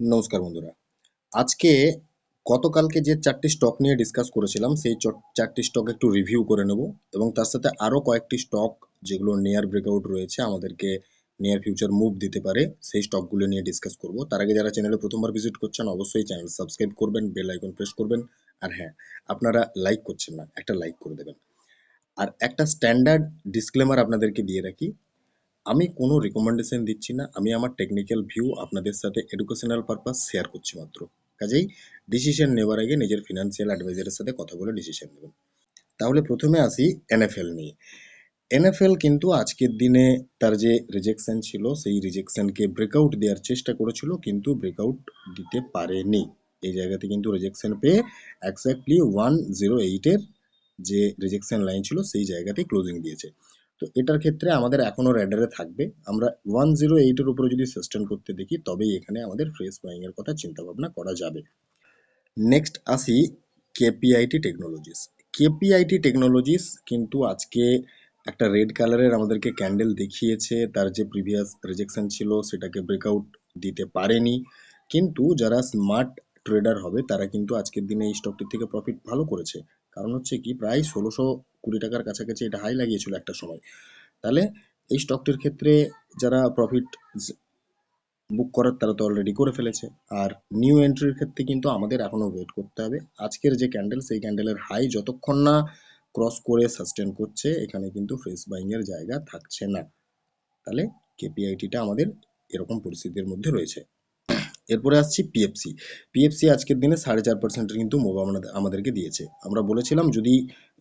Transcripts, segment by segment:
নমস্কার বন্ধুরা। আজকে গতকালকে যে চারটি স্টক নিয়ে ডিসকাস করেছিলাম, সেই চারটি স্টক একটু রিভিউ করে নেব এবং তার সাথে আরও কয়েকটি স্টক যেগুলো নিয়ার ব্রেকআউট রয়েছে, আমাদেরকে নিয়ার ফিউচার মুভ দিতে পারে, সেই স্টকগুলো নিয়ে ডিসকাস করব। তার আগে যারা চ্যানেলে প্রথমবার ভিজিট করছেন, অবশ্যই চ্যানেল সাবস্ক্রাইব করবেন বেল আইকন প্রেস করবেন। আর হ্যাঁ আপনারা লাইক করছেন না, একটা লাইক করে দেবেন। আর একটা স্ট্যান্ডার্ড ডিসক্লেমার আপনাদেরকে দিয়ে রাখি আমি কোনো রেকমেন্ডেশন দিচ্ছি না। আমি আমার টেকনিক্যাল ভিউ আপনাদের সাথে এডুকেশনাল পারপাস শেয়ার করছি মাত্র। কাজেই ডিসিশন নেওয়ার আগে নিজের ফিনান্সিয়াল অ্যাডভাইজারের সাথে কথা বলে ডিসিশন নেবেন। তাহলে প্রথমে আসি এনএফএল নিয়ে। এনএফএল কিন্তু আজকের দিনে তার যে রিজেকশন ছিল, সেই রিজেকশনকে ব্রেকআউট দেওয়ার চেষ্টা করেছিল, কিন্তু ব্রেকআউট দিতে পারেনি। এই জায়গাতে কিন্তু রিজেকশন পেয়ে এক্স্যাক্টলি ওয়ান জিরো এইটের যে রিজেকশন লাইন ছিল, সেই জায়গাতেই ক্লোজিং দিয়েছে। তো এটার ক্ষেত্রে আমাদের এখনও র্যাডারে থাকবে। আমরা ওয়ান জিরো এইটের উপরে যদি সাস্টেন করতে দেখি, তবেই এখানে আমাদের ফ্রেস বাইং এর কথা চিন্তা ভাবনা করা যাবে। নেক্সট আসি কেপিআইটি টেকনোলজিস কেপিআইটি টেকনোলজিস কিন্তু আজকে একটা রেড কালারের আমাদেরকে ক্যান্ডেল দেখিয়েছে। তার যে প্রিভিয়াস রিজেকশন ছিল, সেটাকে ব্রেকআউট দিতে পারেনি। কিন্তু যারা স্মার্ট ট্রেডার হবে, তারা কিন্তু আজকের দিনে এই স্টকটির থেকে প্রফিট ভালো করেছে। কারণ হচ্ছে কি, প্রায় ষোলোশো কুড়ি টাকার কাছাকাছি এটা হাই লাগিয়েছিল একটা সময়। তাহলে এই স্টকটির ক্ষেত্রে যারা প্রফিট বুক করার তারা তো অলরেডি করে ফেলেছে। আর নিউ এন্ট্রির ক্ষেত্রে কিন্তু আমাদের এখনও ওয়েট করতে হবে। আজকের যে ক্যান্ডেল সেই ক্যান্ডেলের হাই যতক্ষণ না ক্রস করে সাস্টেন করছে, এখানে কিন্তু ফ্রেশ বাইং এর জায়গা থাকছে না। তাহলে কেপিআইটিটা আমাদের এরকম পরিস্থিতির মধ্যে রয়েছে। এরপরে আসছি পিএফসি পিএফসি আজকের দিনে সাড়ে চার পার্সেন্টের কিন্তু মুভ আমাদের, আমাদেরকে দিয়েছে। আমরা বলেছিলাম যদি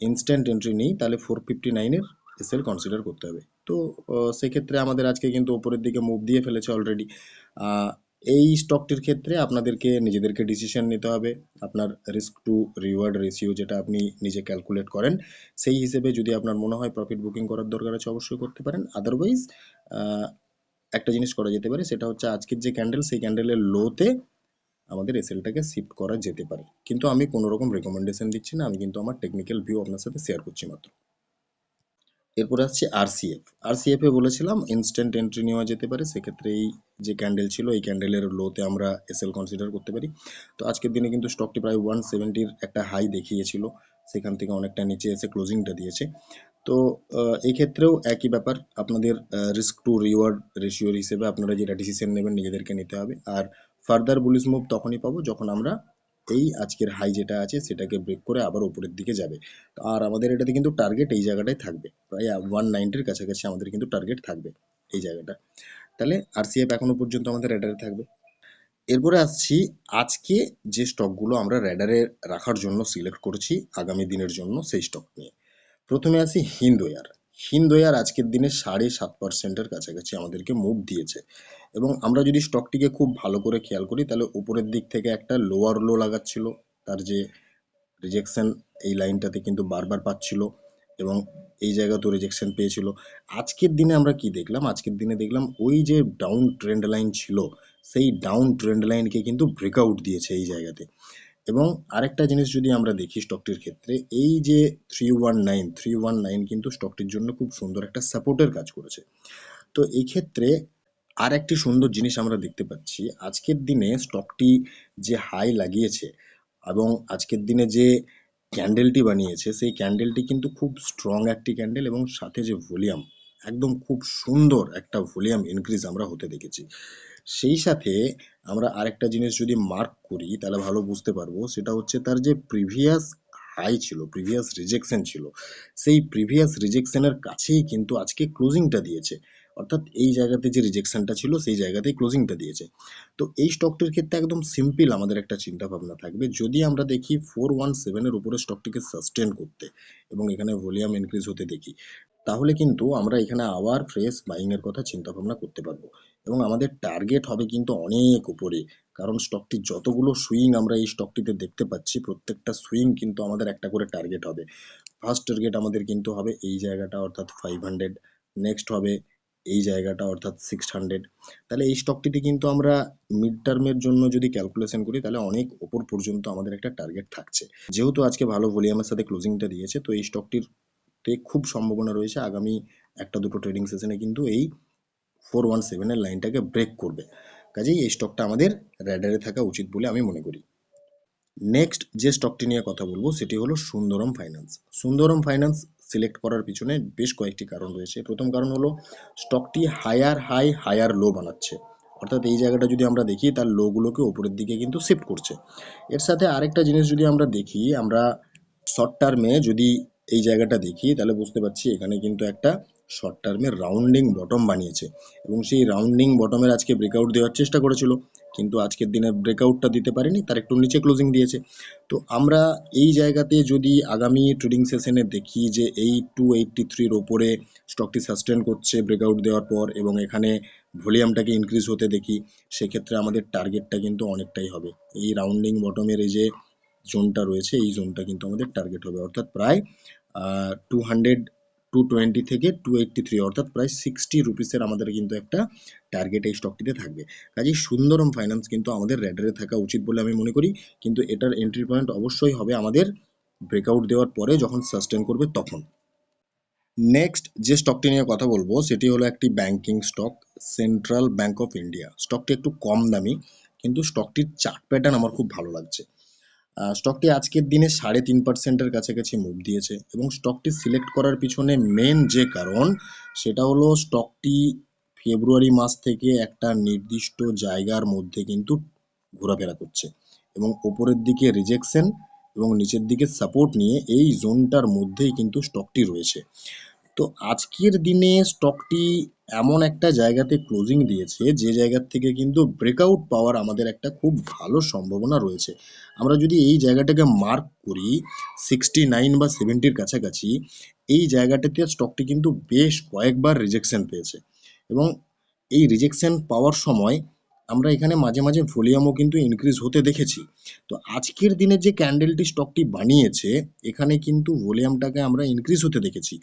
ইনস্ট্যান্ট এন্ট্রি নেই, তাহলে ফোর ফিফটি নাইনের এসএল কনসিডার করতে হবে। তো সেক্ষেত্রে আমাদের আজকে কিন্তু ওপরের দিকে মুভ দিয়ে ফেলেছে অলরেডি এই স্টকটির ক্ষেত্রে আপনাদেরকে, নিজেদেরকে ডিসিশন নিতে হবে। আপনার রিস্ক টু রিওয়ার্ড রেশিও যেটা আপনি নিজে ক্যালকুলেট করেন, সেই হিসেবে যদি আপনার মনে হয় প্রফিট বুকিং করার দরকার আছে, অবশ্যই করতে পারেন। আদারওয়াইজ একটা জিনিস করা যেতে পারে, সেটা হচ্ছে আজকের যে ক্যান্ডেল সেই ক্যান্ডেলের লোতে আমাদের এসএলটাকে শিফট করা যেতে পারে। কিন্তু আমি কোনো রকম রেকমেন্ডেশন দিচ্ছি না, আমি কিন্তু আমার টেকনিক্যাল ভিউ আপনার সাথে শেয়ার করছি মাত্র। এরপরে আসছে আরসিএফ এ বলেছিলাম ইনস্ট্যান্ট এন্ট্রি নেওয়া যেতে পারে, সেক্ষেত্রে এই যে ক্যান্ডেল ছিল, এই ক্যান্ডেলের লোতে আমরা এসএল কনসিডার করতে পারি। তো আজকের দিনে কিন্তু স্টকটি প্রায় ওয়ান সেভেন্টির একটা হাই দেখিয়েছিল। সেখান থেকে অনেকটা নিচে এসে ক্লোজিংটা দিয়েছে। তো এই ক্ষেত্রেও একই ব্যাপার, আপনাদের রিস্ক টু রিওয়ার্ড রেশিওর হিসেবে আপনারা যেটা ডিসিশন নেবেন নিজেদেরকে নিতে হবে। আর ফার্দার বুলিশ মুভ তখনই পাবো যখন আমরা এই আজকের হাই যেটা আছে সেটাকে ব্রেক করে আবার উপরের দিকে যাবে। আর আমাদের এটাতে কিন্তু টার্গেট এই জায়গাটাই থাকবে। প্রায় ওয়ান নাইনটির কাছাকাছি আমাদের কিন্তু টার্গেট থাকবে এই জায়গাটা। তাহলে আর আরসিএফ এখনও পর্যন্ত আমাদের র্যাডারে থাকবে। এরপরে আসছি আজকে যে স্টকগুলো আমরা র্যাডারে রাখার জন্য সিলেক্ট করেছি আগামী দিনের জন্য সেই স্টক নিয়ে। প্রথমে আসি হিন্দোয়ার। হিন্দোয়ার আজকের দিনে সাড়ে সাত পার্সেন্টের কাছাকাছি আমাদেরকে মুভ দিয়েছে। এবং আমরা যদি স্টকটিকে খুব ভালো করে খেয়াল করি, তাহলে উপরের দিক থেকে একটা লোয়ার লো লাগাচ্ছিল। তার যে রিজেকশন এই লাইনটাতে কিন্তু বারবার পাচ্ছিল। এবং এই জায়গাতেও রিজেকশন পেয়েছিল। আজকের দিনে আমরা কি দেখলাম? আজকের দিনে দেখলাম ওই যে ডাউন ট্রেন্ড লাইন ছিল, সেই ডাউন ট্রেন্ড লাইনকে কিন্তু ব্রেকআউট দিয়েছে এই জায়গাতে। এবং আরেকটা জিনিস যদি আমরা দেখি স্টকটির ক্ষেত্রে, এই যে three one nine three one nine কিন্তু স্টকটির জন্য খুব সুন্দর একটা সাপোর্টের কাজ করেছে। তো এই ক্ষেত্রে আর একটি সুন্দর জিনিস আমরা দেখতে পাচ্ছি, আজকের দিনে স্টকটি যে হাই লাগিয়েছে এবং আজকের দিনে যে ক্যান্ডেলটি বানিয়েছে, সেই ক্যান্ডেলটি কিন্তু খুব স্ট্রং একটি ক্যান্ডেল এবং সাথে যে ভলিউম একদম খুব সুন্দর একটা ভলিউম ইনক্রিজ আমরা হতে দেখেছি। সেই সাথে আমরা আরেকটা জিনিস যদি মার্ক করি, তাহলে ভালো বুঝতে পারব, সেটা হচ্ছে তার যে প্রিভিয়াস হাই ছিল প্রিভিয়াস রিজেকশন ছিল, সেই প্রিভিয়াস রিজেকশনের কাছেই কিন্তু আজকে ক্লোজিংটা দিয়েছে। অর্থাৎ এই জায়গাতে যে রিজেকশনটা ছিল, সেই জায়গাতেই ক্লোজিংটা দিয়েছে। তো এই স্টকটির ক্ষেত্রে একদম সিম্পল আমাদের একটা চিন্তা ভাবনা থাকবে। যদি আমরা দেখি ফোর ওয়ান সেভেনের উপরে স্টকটিকে সাস্টেন করতে এবং এখানে ভলিউম ইনক্রিজ হতে দেখি, তাহলে কিন্তু আমরা এখানে আবার ফ্রেশ বাইং এর কথা চিন্তা ভাবনা করতে পারব। এবং আমাদের টার্গেট হবে কিন্তু অনেক উপরে, কারণ স্টকটির যতগুলো সুইং আমরা এই স্টকটিতে দেখতে পাচ্ছি, প্রত্যেকটা সুইং কিন্তু আমাদের একটা করে টার্গেট হবে। ফার্স্ট টার্গেট আমাদের কিন্তু হবে এই জায়গাটা, অর্থাৎ ফাইভ হান্ড্রেড নেক্সট হবে এই জায়গাটা অর্থাৎ সিক্স হান্ড্রেড তাহলে এই স্টকটিতে কিন্তু আমরা মিড টার্মের জন্য যদি ক্যালকুলেশন করি, তাহলে অনেক ওপর পর্যন্ত আমাদের একটা টার্গেট থাকছে। যেহেতু আজকে ভালো ভলিউমের সাথে ক্লোজিংটা দিয়েছে, তো এই স্টকটির খুব সম্ভাবনা রয়েছে আগামী একটা দুটো ট্রেডিং সেশনে কিন্তু এই ফোর ওয়ান সেভেনের লাইনটাকে ব্রেক করবে। কাজেই এই স্টকটা আমাদের র্যাডারে থাকা উচিত বলে আমি মনে করি। নেক্সট যে স্টকটি নিয়ে কথা বলব, সেটি হলো Sundaram finance Sundaram finance select করার পিছনে বেশ কয়েকটি কারণ রয়েছে। প্রথম কারণ হলো স্টকটি হায়ার হাই হায়ার লো বানাচ্ছে। অর্থাৎ এই জায়গাটা যদি আমরা দেখি, তার লোগুলোকে ওপরের দিকে কিন্তু শিফট করছে। এর সাথে আরেকটা জিনিস যদি আমরা দেখি, আমরা শর্ট টার্মে যদি এই জায়গাটা দেখি, তাহলে বুঝতে পারছি এখানে কিন্তু একটা শর্ট টার্মে রাউন্ডিং বটম বানিয়েছে। এবং সেই রাউন্ডিং বটমের আজকে ব্রেকআউট দেওয়ার চেষ্টা করেছিল। কিন্তু আজকের দিনে ব্রেকআউটটা দিতে পারেনি, তার একটু নিচে ক্লোজিং দিয়েছে। তো আমরা এই জায়গাতে যদি আগামী ট্রেডিং সেশনে দেখি যে এই টু এইটটি থ্রির ওপরে স্টকটি সাস্টেন করছে ব্রেকআউট দেওয়ার পর এবং এখানে ভলিউমটাকে ইনক্রিজ হতে দেখি, সেক্ষেত্রে আমাদের টার্গেটটা কিন্তু অনেকটাই হবে। এই রাউন্ডিং বটমের এই যে জোনটা রয়েছে, এই জোনটা কিন্তু আমাদের টার্গেট হবে। অর্থাৎ প্রায় টু হান্ড্রেড টু টোয়েন্টি থেকে টু এইট্টি থ্রি অর্থাৎ প্রায় সিক্সটি রুপিসের আমাদের কিন্তু একটা টার্গেট এই স্টকটিতে থাকবে। কাজেই সুন্দরম ফাইন্যান্স কিন্তু আমাদের র্যাডারে থাকা উচিত বলে আমি মনে করি। কিন্তু এটার এন্ট্রি পয়েন্ট অবশ্যই হবে আমাদের ব্রেকআউট দেওয়ার পরে যখন সাস্টেন করবে তখন। নেক্সট যে স্টকটি নিয়ে কথা বলব, সেটি হলো একটি banking stock central bank of India স্টকটি একটু কম দামি, কিন্তু স্টকটির চার্ট প্যাটার্ন আমার খুব ভালো লাগছে। স্টকটি আজকের দিনে সাড়ে তিন পার্সেন্টের কাছাকাছি মুভ দিয়েছে এবং স্টকটি সিলেক্ট করার পিছনে মেন যে কারণ, সেটা হলো স্টকটি ফেব্রুয়ারি মাস থেকে একটা নির্দিষ্ট জায়গার মধ্যে কিন্তু ঘোরাফেরা করছে এবং ওপরের দিকে রিজেকশন এবং নিচের দিকে সাপোর্ট নিয়ে এই জোনটার মধ্যেই কিন্তু স্টকটি রয়েছে। তো আজকের দিনে স্টকটি এমন একটা জায়গাতে ক্লোজিং দিয়েছে, যে জায়গার থেকে কিন্তু ব্রেকআউট পাওয়ার আমাদের একটা খুব ভালো সম্ভাবনা রয়েছে। আমরা যদি এই জায়গাটাকে মার্ক করি সিক্সটি নাইন বা সেভেন্টির কাছাকাছি, এই জায়গাটাতে স্টকটি কিন্তু বেশ কয়েকবার রিজেকশন পেয়েছে। এবং এই রিজেকশন পাওয়ার সময় আমরা এখানে মাঝে মাঝে ভলিউমও কিন্তু ইনক্রিজ হতে দেখেছি। তো আজকের দিনে যে ক্যান্ডেলটি স্টকটি বানিয়েছে, এখানে কিন্তু ভলিউমটাকে আমরা ইনক্রিজ হতে দেখেছি।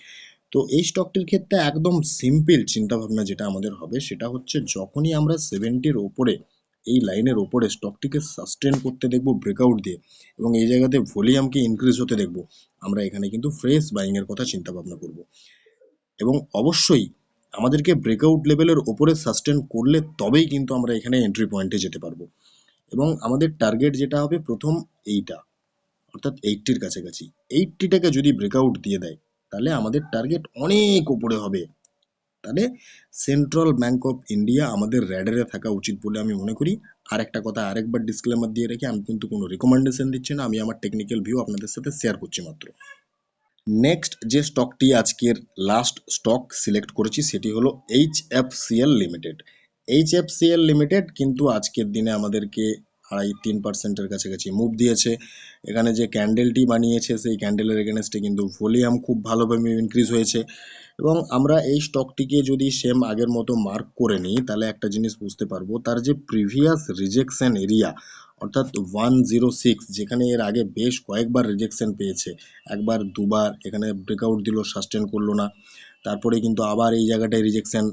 তো এই স্টকটির ক্ষেত্রে একদম সিম্পল চিন্তাভাবনা যেটা আমাদের হবে সেটা হচ্ছে যখনই আমরা সেভেন্টির ওপরে, এই লাইনের ওপরে স্টকটিকে সাস্টেন করতে দেখব ব্রেকআউট দিয়ে এবং এই জায়গাতে ভলিউমকে ইনক্রিজ হতে দেখব, আমরা এখানে কিন্তু ফ্রেশ বাইংয়ের কথা চিন্তা ভাবনা করব। এবং অবশ্যই আমাদেরকে ব্রেকআউট লেভেলের ওপরে সাস্টেন করলে তবেই কিন্তু আমরা এখানে এন্ট্রি পয়েন্টে যেতে পারব। এবং আমাদের টার্গেট যেটা হবে প্রথম এইটা, অর্থাৎ এইটটির কাছাকাছি। এইটটিটাকে যদি ব্রেকআউট দিয়ে দেয় তাহলে আমাদের টার্গেট অনেক উপরে হবে। তাহলে সেন্ট্রাল ব্যাঙ্ক অফ ইন্ডিয়া আমাদের র্যাডারে থাকা উচিত বলে আমি মনে করি। আর একটা কথা আরেকবার ডিসক্লেমার দিয়ে রেখে আমি কিন্তু কোনো রেকমেন্ডেশন দিচ্ছি না, আমি আমার টেকনিক্যাল ভিউ আপনাদের সাথে শেয়ার করছি মাত্র। নেক্সট যে স্টকটি আজকের লাস্ট স্টক সিলেক্ট করেছি সেটি হলো H F C L limited H F C L limited কিন্তু আজকের দিনে আমাদেরকে আড়াই তিন পার্সেন্টের কাছাকাছি মুভ দিয়েছে। এখানে যে ক্যান্ডেলটি বানিয়েছে, সেই ক্যান্ডেলের এগেনস্টে কিন্তু ভলিউম খুব ভালোভাবে ইনক্রিজ হয়েছে। এবং আমরা এই স্টকটিকে যদি সেম আগের মতো মার্ক করে নিই, তাহলে একটা জিনিস বুঝতে পারব, তার যে প্রিভিয়াস রিজেকশন এরিয়া অর্থাৎ ওয়ান জিরো সিক্স যেখানে এর আগে বেশ কয়েকবার রিজেকশন পেয়েছে, একবার, দুবার, এখানে ব্রেকআউট দিল সাস্টেন করল না, তারপরে কিন্তু আবার এই জায়গাটায় রিজেকশন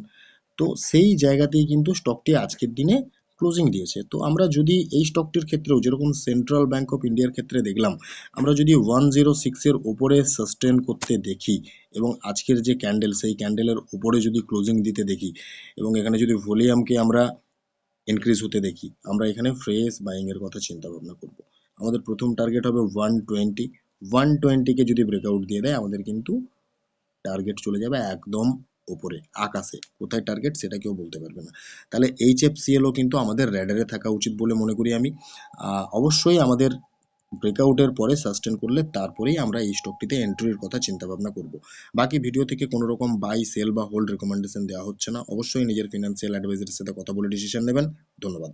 তো সেই জায়গাতেই কিন্তু স্টকটি আজকের দিনে ক্লোজিং দিয়েছে। তো আমরা যদি এই স্টকটির ক্ষেত্রেও যেরকম সেন্ট্রাল ব্যাঙ্ক অফ ইন্ডিয়ার ক্ষেত্রে দেখলাম, আমরা যদি ওয়ান জিরো সিক্সের ওপরে সাস্টেন করতে দেখি এবং আজকের যে ক্যান্ডেল সেই ক্যান্ডেলের উপরে যদি ক্লোজিং দিতে দেখি এবং এখানে যদি ভলিউমকে আমরা ইনক্রিজ হতে দেখি, আমরা এখানে ফ্রেশ বাইংয়ের কথা চিন্তা ভাবনা করব। আমাদের প্রথম টার্গেট হবে ওয়ান টোয়েন্টি ওয়ান টোয়েন্টিকে যদি ব্রেকআউট দিয়ে দেয়, আমাদের কিন্তু টার্গেট চলে যাবে একদম ওপরে, আকাশে। কোথায় টার্গেট সেটা কেউ বলতে পারবে না। তাহলে এইচ এফ সিএলও কিন্তু আমাদের র্যাডারে থাকা উচিত বলে মনে করি আমি। অবশ্যই আমাদের ব্রেকআউটের পরে সাস্টেন করলে তারপরেই আমরা এই স্টকটিতে এন্ট্রির কথা চিন্তা ভাবনা করব। বাকি ভিডিও থেকে কোনো রকম বাই সেল বা হোল্ড রেকমেন্ডেশন দেওয়া হচ্ছে না। অবশ্যই নিজের ফিনান্সিয়াল অ্যাডভাইজারের সাথে কথা বলে ডিসিশন নেবেন। ধন্যবাদ।